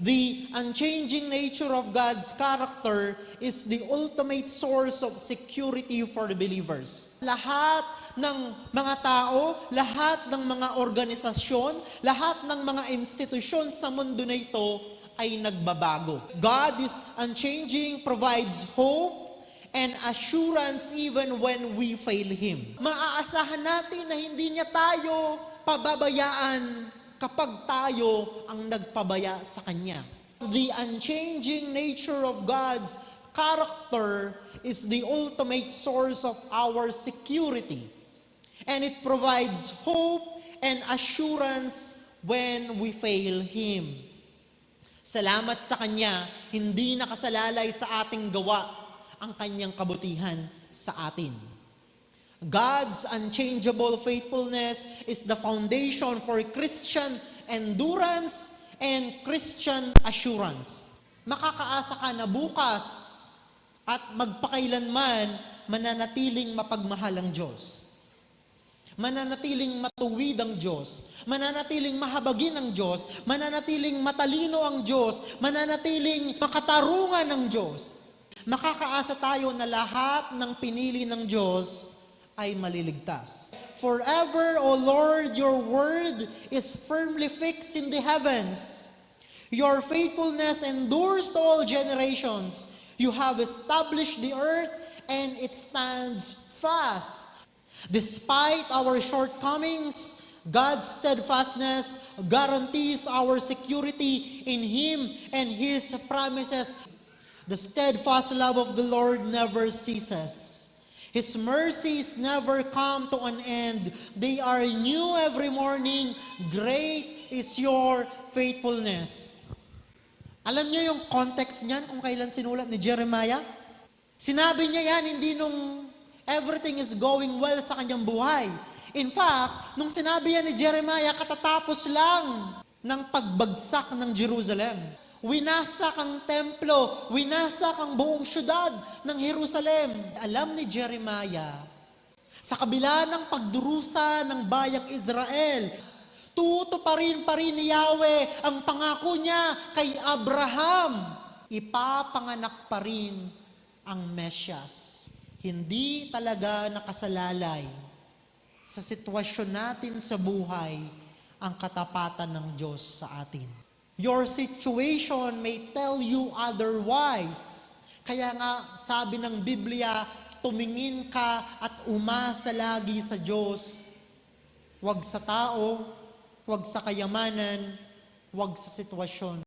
The unchanging nature of God's character is the ultimate source of security for the believers. Lahat ng mga tao, lahat ng mga organisasyon, lahat ng mga institusyon sa mundo na ito ay nagbabago. God is unchanging, provides hope, and assurance even when we fail Him. Maaasahan natin na hindi niya tayo pababayaan kapag tayo ang nagpabaya sa Kanya. The unchanging nature of God's character is the ultimate source of our security. And it provides hope and assurance when we fail Him. Salamat sa Kanya, hindi nakasalalay sa ating gawa ang Kanyang kabutihan sa atin. God's unchangeable faithfulness is the foundation for Christian endurance and Christian assurance. Makakaasa ka na bukas at magpakailanman mananatiling mapagmahal ang Diyos. Mananatiling matuwid ang Diyos. Mananatiling mahabagin ang Diyos. Mananatiling matalino ang Diyos. Mananatiling makatarungan ng Diyos. Makakaasa tayo na lahat ng pinili ng Diyos ay maliligtas. Forever, O Lord, your word is firmly fixed in the heavens. Your faithfulness endures to all generations. You have established the earth and it stands fast. Despite our shortcomings, God's steadfastness guarantees our security in Him and His promises. The steadfast love of the Lord never ceases. His mercies never come to an end. They are new every morning. Great is your faithfulness. Alam niyo yung context niyan kung kailan sinulat ni Jeremiah? Sinabi niya yan hindi nung everything is going well sa kanyang buhay. In fact, nung sinabi yan ni Jeremiah, katatapos lang ng pagbagsak ng Jerusalem. Winasak ang templo, winasak ang buong syudad ng Jerusalem. Alam ni Jeremiah, sa kabila ng pagdurusa ng bayang Israel, tutuparin pa rin ni Yahweh ang pangako niya kay Abraham. Ipapanganak pa rin ang Mesyas. Hindi talaga nakasalalay sa sitwasyon natin sa buhay ang katapatan ng Diyos sa atin. Your situation may tell you otherwise. Kaya nga sabi ng Biblia, tumingin ka at umasa lagi sa Diyos. Huwag sa tao, huwag sa kayamanan, huwag sa sitwasyon.